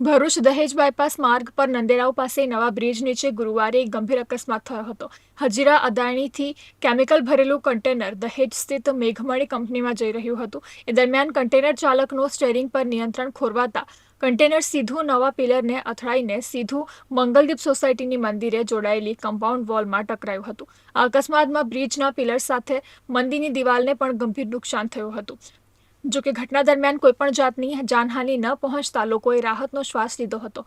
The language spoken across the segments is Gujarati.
ભરૂચ દહેજ બાયપાસ માર્ગ પર નંદેરાવ પાસે નવા બ્રિજ નીચે ગુરુવારે એક ગંભીર અકસ્માત થયો હતો. હજીરા અદાણીથી કેમિકલ ભરેલું કન્ટેનર દહેજ સ્થિત મેઘમણી કંપનીમાં જઈ રહ્યું હતું. એ દરમિયાન કન્ટેનર ચાલકનું સ્ટેરિંગ પર નિયંત્રણ ખોરવાતા કન્ટેનર સીધું નવા પિલરને અથડાઈને સીધું મંગલદીપ સોસાયટીની મંદિરે જોડાયેલી કમ્પાઉન્ડ વોલમાં ટકરાયું હતું. આ અકસ્માતમાં બ્રિજના પિલર સાથે મંદિરની દિવાલને પણ ગંભીર નુકસાન થયું હતું. જો કે ઘટના દરમિયાન કોઈપણ જાતની જાનહાનિ ન પહોંચતા લોકોએ રાહતનો શ્વાસ લીધો હતો.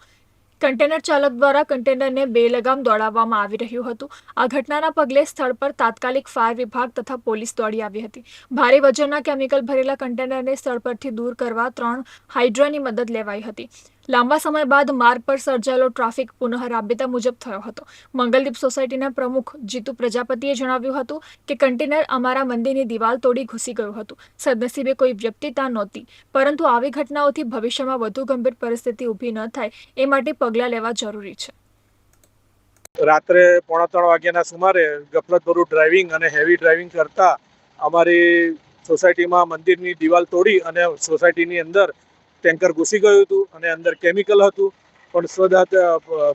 કન્ટેનર ચાલક દ્વારા કન્ટેનરને બેલગામ દોડાવવામાં આવી રહ્યું હતું. આ ઘટનાના પગલે સ્થળ પર તાત્કાલિક ફાયર વિભાગ તથા પોલીસ દોડી આવી હતી. ભારે વજનના કેમિકલ ભરેલા કન્ટેનરને સ્થળ પરથી દૂર કરવા ત્રણ હાઇડ્રાની મદદ લેવાઈ હતી. લાંબા સમય બાદ માર્ગ પર સર્જાયેલો ટ્રાફિક પુનઃ રાબેતા મુજબ થયો હતો. મંગલદીપ સોસાયટીના પ્રમુખ જીતુ પ્રજાપતિએ જણાવ્યું હતું કે કન્ટેનર અમારા મંદિરની દિવાલ તોડી ઘૂસી ગયું હતું. સદનસીબે કોઈ વ્યક્તિતા નહોતી, પરંતુ આવી ઘટનાઓથી ભવિષ્યમાં વધુ ગંભીર પરિસ્થિતિ ઊભી ન થાય એ માટે પગલાં લેવા જરૂરી છે. રાત્રે પોણા ત્રણ વાગ્યાના સુમારે ગફલતભરું ડ્રાઇવિંગ અને હેવી ડ્રાઇવિંગ કરતા અમારી સોસાયટીમાં મંદિરની દિવાલ તોડી અને સોસાયટીની અંદર ટેન્કર ઘૂસી ગયું હતું અને અંદર કેમિકલ હતું. પણ સ્વદાત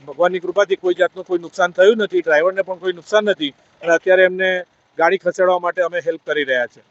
ભગવાનની કૃપાથી કોઈ જાતનું કોઈ નુકસાન થયું નથી. ડ્રાઈવરને પણ કોઈ નુકસાન નથી. અને અત્યારે એમને ગાડી ખસેડવા માટે અમે હેલ્પ કરી રહ્યા છે.